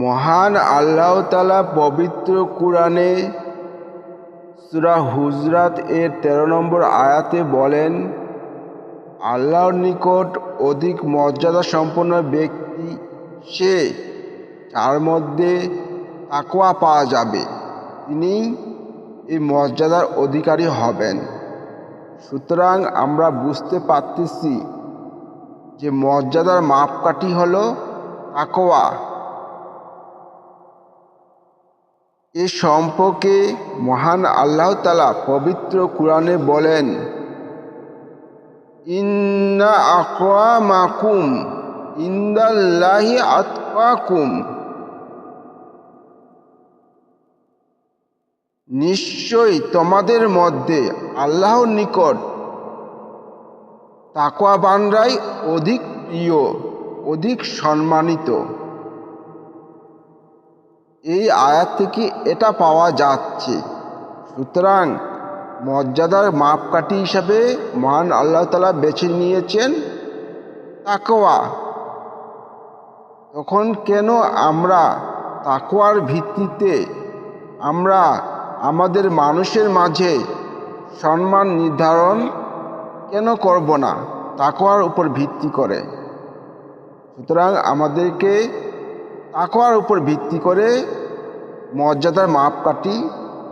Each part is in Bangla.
মহান আল্লাহ তালা পবিত্র কুরআনে সুরা হুজরাত এর তেরো নম্বর আয়াতে বলেন, আল্লাহর নিকট অধিক মর্যাদা সম্পন্ন ব্যক্তি সে তার মধ্যে তাকওয়া পাওয়া যাবে, তিনি এই মর্যাদার অধিকারী হবেন। সুতরাং আমরা বুঝতে পারতেছি যে মর্যাদার মাপকাঠি হলো তাকওয়া। এ সম্পর্কে মহান আল্লাহ তালা পবিত্র কোরআনে বলেন, ইন্না আকওয়ামাকুম ইন্দাল্লাহি আতকাকুম। নিশ্চয়ই তোমাদের মধ্যে আল্লাহর নিকট তাকওয়াবানরাই অধিক প্রিয়, অধিক সম্মানিত। এই আয়াত থেকে এটা পাওয়া যাচ্ছে। সুতরাং মর্যাদার মাপকাঠি হিসাবে মহান আল্লাহ তালা বেছে নিয়েছেন তাকোয়া তখন কেন আমরা তাকোয়ার ভিত্তিতে আমরা আমাদের মানুষের মাঝে সম্মান নির্ধারণ কেন করব না? তাকোয়ার উপর ভিত্তি করে। সুতরাং আমাদেরকে তাকওয়ার উপর ভিত্তি করে মর্যাদার মাপকাঠি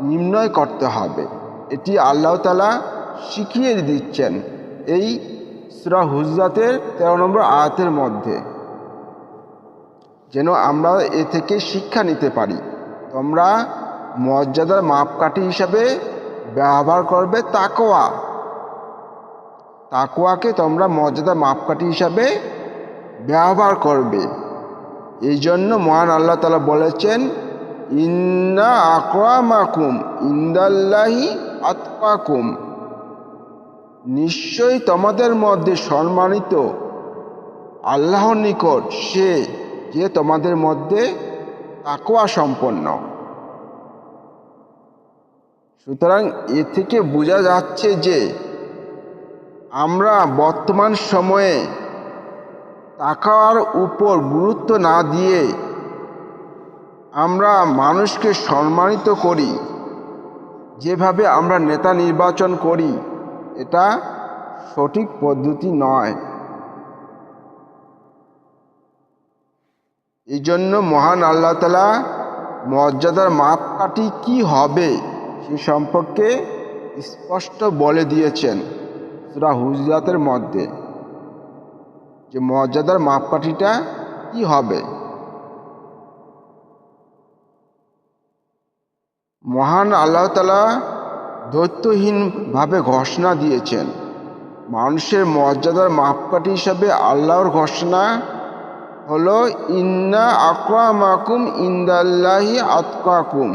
নির্ণয় করতে হবে। এটি আল্লাহ তালা শিখিয়ে দিচ্ছেন এই সুরা হুজরাতের তেরো নম্বর আয়াতের মধ্যে। যেন আমরা এ থেকে শিক্ষা নিতে পারি, তোমরা মর্যাদার মাপকাঠি হিসাবে ব্যবহার করবে তাকোয়া তাকোয়াকে তোমরা মর্যাদার মাপকাঠি হিসাবে ব্যবহার করবে। এই জন্য মহান আল্লাহ তালা বলেছেন, ইন্না আকরামাকুম ইন্দাল্লাহি আতকাকুম। নিশ্চয়ই তোমাদের মধ্যে সম্মানিত আল্লাহর নিকট সে যে তোমাদের মধ্যে তাকোয়া সম্পন্ন। সুতরাং এ থেকে বোঝা যাচ্ছে যে আমরা বর্তমান সময়ে টাকার উপর গুরুত্ব না দিয়ে আমরা মানুষকে সম্মানিত করি। যেভাবে আমরা নেতা নির্বাচন করি, এটা সঠিক পদ্ধতি নয়। এই জন্য মহান আল্লাহ তালা মর্যাদার মাপকাঠি কি হবে সে সম্পর্কে স্পষ্ট বলে দিয়েছেন সুরা হুজরাতের মধ্যে। যে মর্যাদার মাপকাঠিটা কি হবে? মহান আল্লাহ তালা দৈত্যহীনভাবে ঘোষণা দিয়েছেন, মানুষের মর্যাদার মাপকাঠি হিসাবে আল্লাহর ঘোষণা হলো, ইন্না আকরামাকুম ইন্দাল্লাহি আতকাকুম।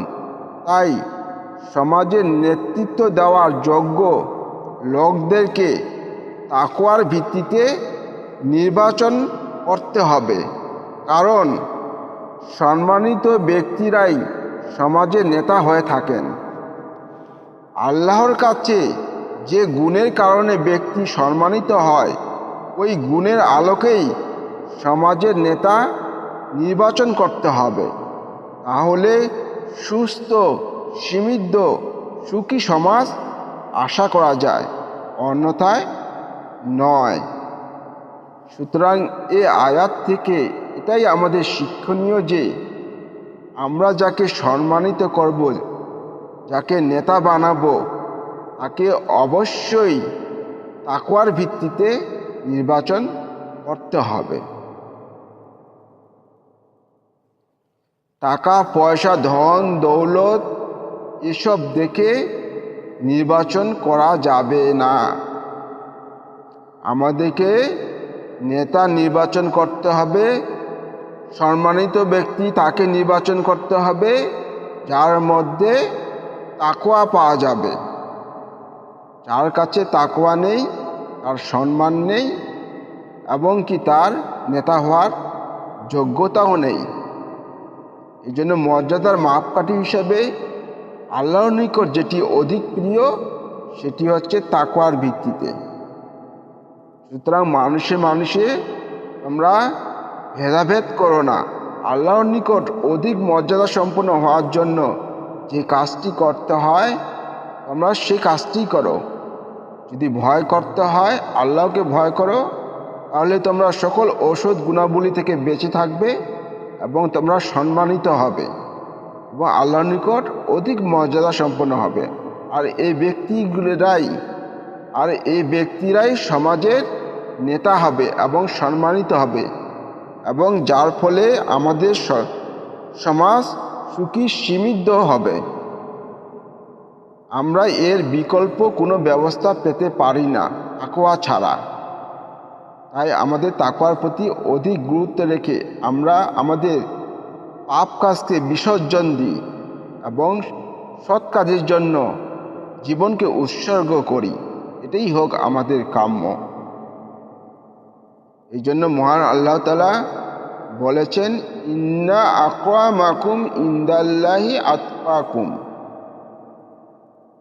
তাই সমাজের নেতৃত্ব দেওয়ার যোগ্য লোকদেরকে তাকুয়ার ভিত্তিতে নির্বাচন করতে হবে। কারণ সম্মানিত ব্যক্তিরাই সমাজে নেতা হয়ে থাকেন। আল্লাহর কাছে যে গুণের কারণে ব্যক্তি সম্মানিত হয়, ওই গুণের আলোকেই সমাজের নেতা নির্বাচন করতে হবে। তাহলে সুস্থ সীমিত সুখী সমাজ আশা করা যায়। অন্যথায় নয়। সুতরাং এ আয়াত থেকে এটাই আমাদের শিক্ষণীয় যে আমরা যাকে সম্মানিত করব, যাকে নেতা বানাবো, তাকে অবশ্যই তাকুয়ার ভিত্তিতে নির্বাচন করতে হবে। টাকা, পয়সা, ধন, দৌলত এসব দেখে নির্বাচন করা যাবে না। আমাদেরকে নেতা নির্বাচন করতে হবে, সম্মানিত ব্যক্তি তাকে নির্বাচন করতে হবে, যার মধ্যে তাকোয়া পাওয়া যাবে। যার কাছে তাকোয়া নেই, তার সম্মান নেই, এবং কি তার নেতা হওয়ার যোগ্যতাও নেই। এই জন্য মর্যাদার মাপকাঠি হিসেবে আল্লাহর নিকট যেটি অধিক প্রিয়, সেটি হচ্ছে তাকোয়ার ভিত্তিতে। সুতরাং মানুষে মানুষে তোমরা ভেদাভেদ করো না। আল্লাহর নিকট অধিক মর্যাদা সম্পন্ন হওয়ার জন্য যে কাজটি করতে হয়, তোমরা সেই কাজটি করো। যদি ভয় করতে হয়, আল্লাহকে ভয় করো, তাহলে তোমরা সকল ঔষধ গুণাবলী থেকে বেঁচে থাকবে এবং তোমরা সম্মানিত হবে এবং আল্লাহর নিকট অধিক মর্যাদা সম্পন্ন হবে। আর এই ব্যক্তিগুলোরাই, আর এই ব্যক্তিরাই সমাজের নেতা হবে এবং সম্মানিত হবে এবং যার ফলে আমাদের সমাজ সুখী সীমিত হবে। আমরা এর বিকল্প কোনো ব্যবস্থা পেতে পারি না তাকোয়া ছাড়া। তাই আমাদের তাকওয়ার প্রতি অধিক গুরুত্ব রেখে আমরা আমাদের পাপ কাজকে বিসর্জন দিই এবং সৎ কাজের জন্য জীবনকে উৎসর্গ করি। এটাই হোক আমাদের কাম্য। এই জন্য মহান আল্লাহ তালা বলেছেন, ইন্না আকোয়া মাকুম ইন্দাল্লাহি আতপাকুম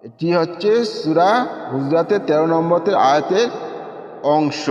এটি হচ্ছে সুরা গুজরাতের তেরো নম্বরের আয়াতের অংশ।